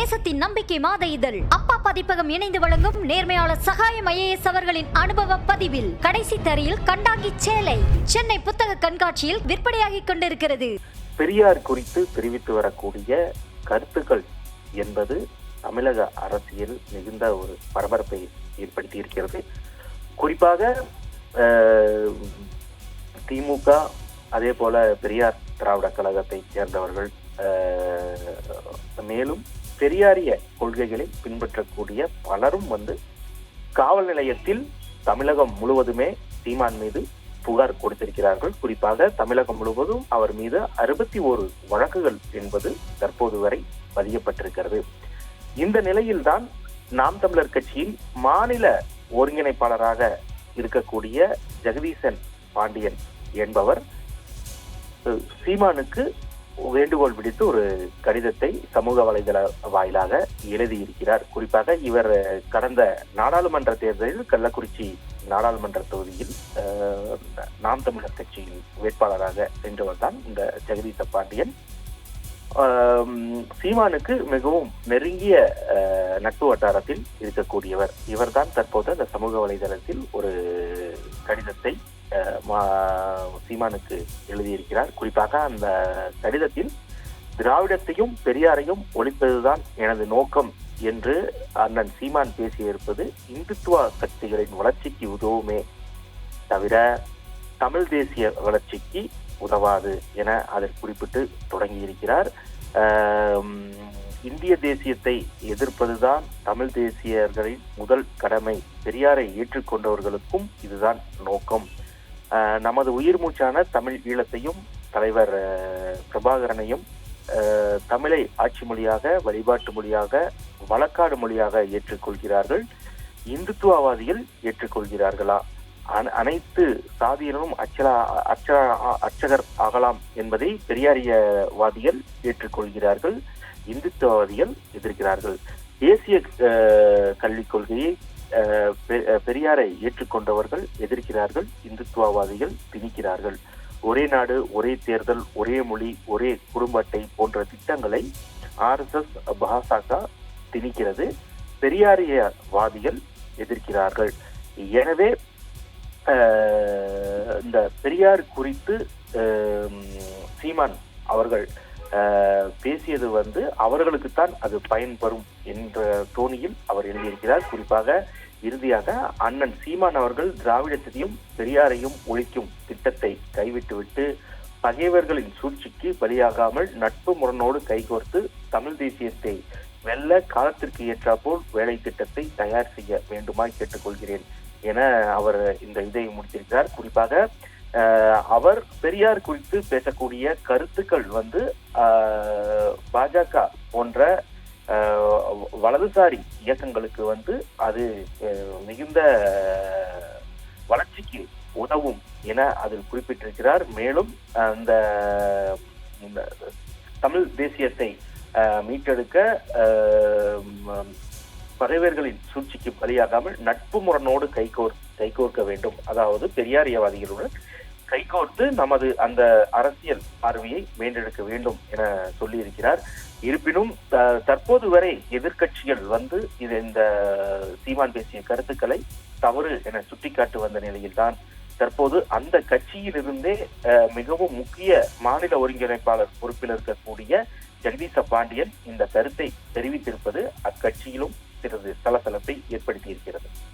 தேசத்தின் நம்பிக்கை மாத இதழ். அப்பா பதிப்பகம் இணைந்து வழங்கும் நேர்மையாளர் சகாயம் ஐஏஎஸ் அவர்களின் அனுபவ பதிவில். கடைசி தரையில் கண்டாங்கி சேலை. சென்னை புத்தக கண்காட்சியில் விற்பனையாகிக் கொண்டிருக்கிறது. பெரியார் குறித்து தெரிவித்து வரக்கூடிய கருத்துக்கள் என்பது தமிழக அரசியல் மிகுந்த ஒரு பரபரப்பை ஏற்படுத்தி இருக்கிறது குறிப்பாக திமுக அதே போல பெரியார் திராவிட கழகத்தை சேர்ந்தவர்கள் மேலும் பெரியாரிய கொள்கைகளை பின்பற்றக்கூடிய பலரும் வந்து காவல் நிலையத்தில் தமிழகம் முழுவதுமே சீமான் மீது புகார் கொடுத்திருக்கிறார்கள். குறிப்பாக தமிழகம் முழுவதும் அவர் மீது அறுபத்தி ஒரு வழக்குகள் என்பது தற்போது வரை பதியப்பட்டிருக்கிறது. இந்த நிலையில்தான் நாம் தமிழர் கட்சியின் மாநில ஒருங்கிணைப்பாளராக இருக்கக்கூடிய ஜெகதீசன் பாண்டியன் என்பவர் சீமானுக்கு வேண்டுகோள் விடுத்து ஒரு கடிதத்தை சமூக வலைதள வாயிலாக எழுதியிருக்கிறார். குறிப்பாக இவர் கடந்த நாடாளுமன்ற தேர்தலில் கள்ளக்குறிச்சி நாடாளுமன்ற தொகுதியில் நாம் தமிழர் கட்சியின் வேட்பாளராக சென்றவர் தான் இந்த ஜெகதீச பாண்டியன். சீமானுக்கு மிகவும் நெருங்கிய நட்பு வட்டாரத்தில் இருக்கக்கூடியவர். இவர்தான் தற்போது அந்த சமூக வலைதளத்தில் ஒரு கடிதத்தை சீமானுக்கு எழுதியிருக்கிறார். குறிப்பாக அந்த கடிதத்தில் திராவிடத்தையும் பெரியாரையும் ஒழிப்பதுதான் எனது நோக்கம் என்று அண்ணன் சீமான் பேசியிருப்பது இந்துத்துவ சக்திகளின் வளர்ச்சிக்கு உதவுமே தவிர தமிழ் தேசிய வளர்ச்சிக்கு உதவாது என அதில் குறிப்பிட்டு தொடங்கியிருக்கிறார். இந்திய தேசியத்தை எதிர்ப்பதுதான் தமிழ் தேசியர்களின் முதல் கடமை. பெரியாரை ஏற்றுக்கொண்டவர்களுக்கும் இதுதான் நோக்கம். நமது உயிர் மூச்சான தமிழ் ஈழத்தையும் தலைவர் பிரபாகரனையும் தமிழை ஆட்சி மொழியாக வழிபாட்டு மொழியாக வழக்காடு மொழியாக ஏற்றுக்கொள்கிறார்கள். இந்துத்துவவாதிகள் ஏற்றுக்கொள்கிறார்களா? அனைத்து சாதியினரும் அச்சலா அச்ச அர்ச்சகர் ஆகலாம் என்பதை பெரியாரியவாதிகள் ஏற்றுக்கொள்கிறார்கள். இந்துத்துவவாதிகள் எதிர்க்கிறார்கள். தேசிய கல்விக் கொள்கையை பெரியாரை ஏற்றுக்கொண்டவர்கள் எதிர்க்கிறார்கள் இந்துத்துவவாதிகள் திணிக்கிறார்கள். ஒரே நாடு ஒரே தேர்தல் ஒரே மொழி ஒரே குடும்ப அட்டை போன்ற திட்டங்களை ஆர்எஸ்எஸ் பாசக திணிக்கிறது. பெரியாரியவாதிகள் எதிர்க்கிறார்கள். எனவே இந்த பெரியார் குறித்து சீமான் அவர்கள் பேசியது வந்து அவர்களுக்குத்தான் அது பயன்பெறும் என்ற தோணியில் அவர் எழுதியிருக்கிறார். குறிப்பாக இறுதியாக அண்ணன் சீமான் அவர்கள் திராவிடத்தையும் பெரியாரையும் ஒழிக்கும் திட்டத்தை கைவிட்டுவிட்டு பகைவர்களின் சூழ்ச்சிக்கு பலியாகாமல் நட்பு முரணோடு கைகோர்த்து தமிழ் தேசியத்தை வெல்ல காலத்திற்கு ஏற்றாற்போல் வேலை திட்டத்தை தயார் செய்ய வேண்டுமாய் கேட்டுக்கொள்கிறேன் என அவர் இந்த இதை முடித்திருக்கிறார். குறிப்பாக அவர் பெரியார் குறித்து பேசக்கூடிய கருத்துக்கள் வந்து பாஜக போன்ற வலதுசாரி இயக்கங்களுக்கு வந்து அது மிகுந்த வளர்ச்சிக்கு உதவும் என அதில் குறிப்பிட்டிருக்கிறார். மேலும் அந்த இந்த தமிழ் தேசியத்தை மீட்டெடுக்க பகைவர்களின் சூழ்ச்சிக்கு பலியாகாமல் நட்பு முரணோடு கைகோர் கைகோர்க்க வேண்டும். அதாவது பெரியாரியவாதிகளுடன் கைகோர்த்து நமது அந்த அரசியல் பார்வையை மீண்டெடுக்க வேண்டும் என சொல்லியிருக்கிறார். இருப்பினும் த- தற்போது வரை எதிர்க்கட்சிகள் வந்து இது இந்த சீமான் பேசிய கருத்துக்களை தவறு என சுட்டிக்காட்டு வந்த நிலையில்தான் தற்போது அந்த கட்சியிலிருந்தே மிகவும் முக்கிய மாநில ஒருங்கிணைப்பாளர் பொறுப்பில் இருக்கக்கூடிய ஜெகதீச பாண்டியன் இந்த கருத்தை தெரிவித்திருப்பது அக்கட்சியிலும் சிறிது சலசலப்பை ஏற்படுத்தியிருக்கிறது.